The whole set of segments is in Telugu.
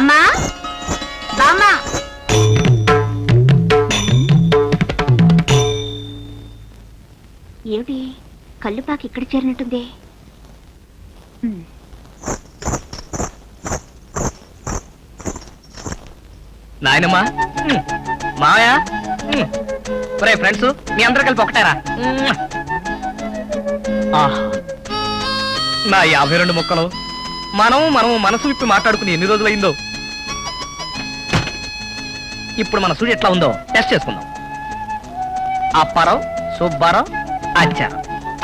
బామ్మా? బామ్మా? ఏమిటి? కళ్ళు పాకి ఇక్కడ చేరినట్టుంది. నాయనమ్మా ఉమ్. మావయ్య ఒరే ఫ్రెండ్స్ మీ అందరూ కలిపి ఒకటారా. నా యాభై రెండు మొక్కలు. మనం మనం మనసు విప్పి మాట్లాడుకుని ఎన్ని రోజులైందో. ఇప్పుడు మన సూడి ఎట్లా ఉందో టెస్ట్ చేసుకుందాం. అప్పారావు సుబ్బారావు ఆచారం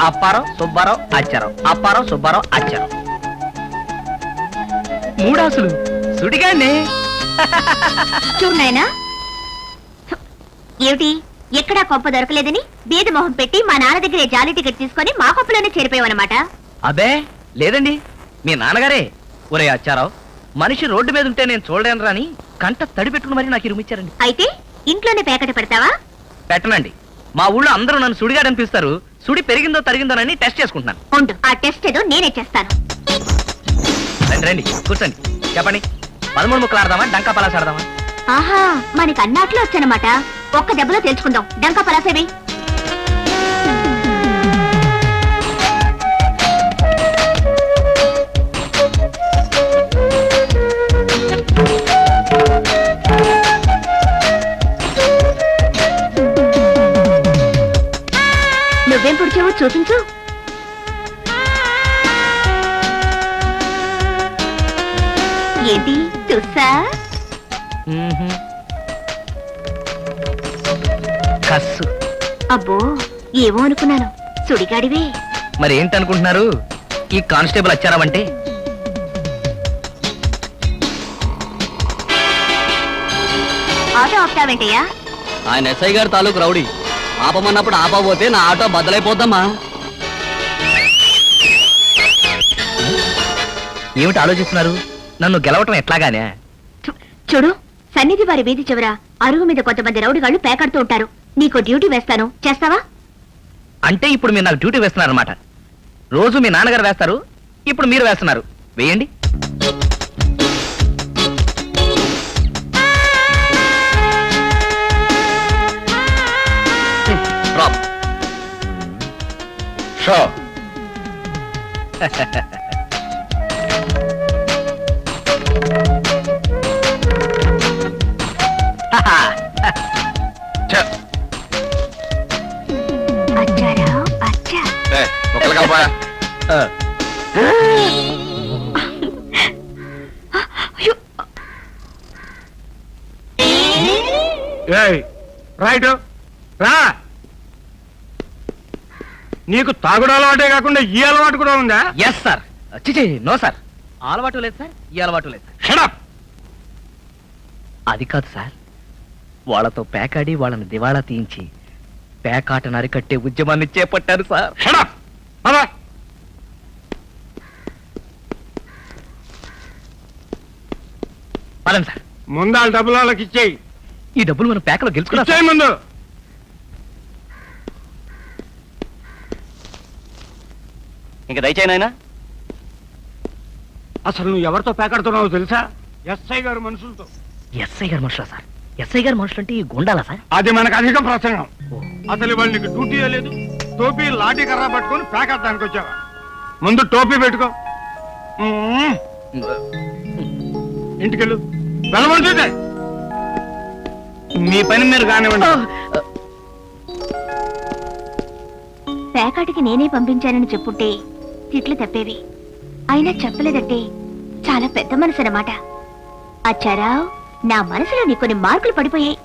అప్పారావు సుబ్బారావు ఆచారం అప్పారావు సుబ్బారావు ఆచారం మూడాసులు. సుడిగానే. చూడు నాయనా. ఏమిటి? ఎక్కడా కొంప దొరకలేదని బీద మొహం పెట్టి మా నాన్న దగ్గరే జాలి టికెట్ తీసుకొని మా కొంపలోనే చేరిపోయావన్నమాట. అబే లేదండి. మీ నాన్నగారే. ఒరే అచ్చారావు మనిషి రోడ్డు మీద ఉంటే నేను చూడలేను రాని కంట తడి పెట్టుకుని మరి నాకు ఇరుమిచ్చారండి అయితే ఇంట్లోనే పేకట పెడతావా? పెట్టనండి. మా ఊళ్ళో అందరూ నన్ను సుడిగాడు అనిపిస్తారు సుడి పెరిగిందో తరిగిందోనని టెస్ట్ చేసుకుంటున్నాను. ఉండు ఆ టెస్ట్ ఏదో నేనే చేస్తాను. రండి రండి కూర్చోండి. చెప్పండి. పదమూడు ముక్కలు ఆడదామా డంకా పలాస్ ఆడదామా? ఆహా మనకి అన్నాట్లో వచ్చనమాట. ఒక్క దెబ్బలో తెలుసుకుందాం డంకా పలాసేవి నువ్వేం పుడిచావో చూపించు. ఏంటి చూసా. కస్సు. అబ్బో ఏమో అనుకున్నాను. సుడిగాడివే. మరి ఏంటనుకుంటున్నారు? ఈ కానిస్టేబుల్ వచ్చారావంటే ఆటో ఆపుతావేంటయ్యా? ఆయన ఎస్ఐ గారి తాలూకు రౌడీ. ఆపమన్నప్పుడు ఆపబోతే నా ఆటో బద్దలైపోద్దమ్మా. ఏమిటి ఆలోచిస్తున్నారు? నన్ను గెలవటం ఎట్లాగానే? చూడు సన్నిధి వారి వీధి చివర అరుగు మీద కొంతమంది రౌడిగాళ్ళు పేకాడుతూ ఉంటారు. నీకు డ్యూటీ వేస్తాను. చేస్తావా? అంటే ఇప్పుడు మీరు నాకు డ్యూటీ వేస్తున్నారనమాట రోజు మీ నాన్నగారు వేస్తారు ఇప్పుడు మీరు వేస్తున్నారు. వేయండి. షో ఛ, అచ్చారా అచ్చా ఏ, ఒకళ్ళు కలపా. ఆ, అయ్యో, ఏయ్ రైట్ రా నీకు తాగుడు అలవాటే కాకుండా ఈ అలవాటు కూడా ఉందా? ఎస్ సార్ చిచి నో సార్ ఆ అలవాటు లేదు సార్ ఈ అలవాటు లేదు. సార్ షడప్ అది కాదు సార్ వాళ్ళతో పేకాడి వాళ్ళని దివాళా తీయించి పేకాటను అరికట్టే ఉద్యమాన్ని చేపట్టారు సార్ షడప్ అలా పదండి సార్ ముందు వాళ్ళ డబ్బులు వాళ్ళకి ఇచ్చేయి. ఈ డబ్బులు మనం పేకలో గెలుచుకున్నాం. ముందు. ఇంకా దయచేయనాయనా అసలు నువ్వు ఎవరితో పేకాడుతున్నావో తెలుసా? ఎస్ఐ గారు మనుషులతో. ఎస్ఐ గారు మనుషులా సార్? ఎస్ఐ గారు మనుషులు అంటే ఈ గుండాలా సార్? అది మనకు అధిక ప్రసంగం. అసలు వాళ్ళు నీకు డ్యూటీ లేదు. టోపీ లాఠీ కర్ర పట్టుకొని పేకాడడానికి వచ్చావా? ముందు టోపీ పెట్టుకో. ఇంటికెళ్ళు. వెళ్ళమంటుందే మీ పని మీరు కానివ్వండి. పేకాటికి నేనే పంపించానని చెప్పుంటే తిట్లు తప్పేవి. అయినా చెప్పలేదంటే చాలా పెద్ద మనసు అన్నమాట అచ్చారావు నా మనసులో నీ కొన్ని మార్కులు పడిపోయాయి.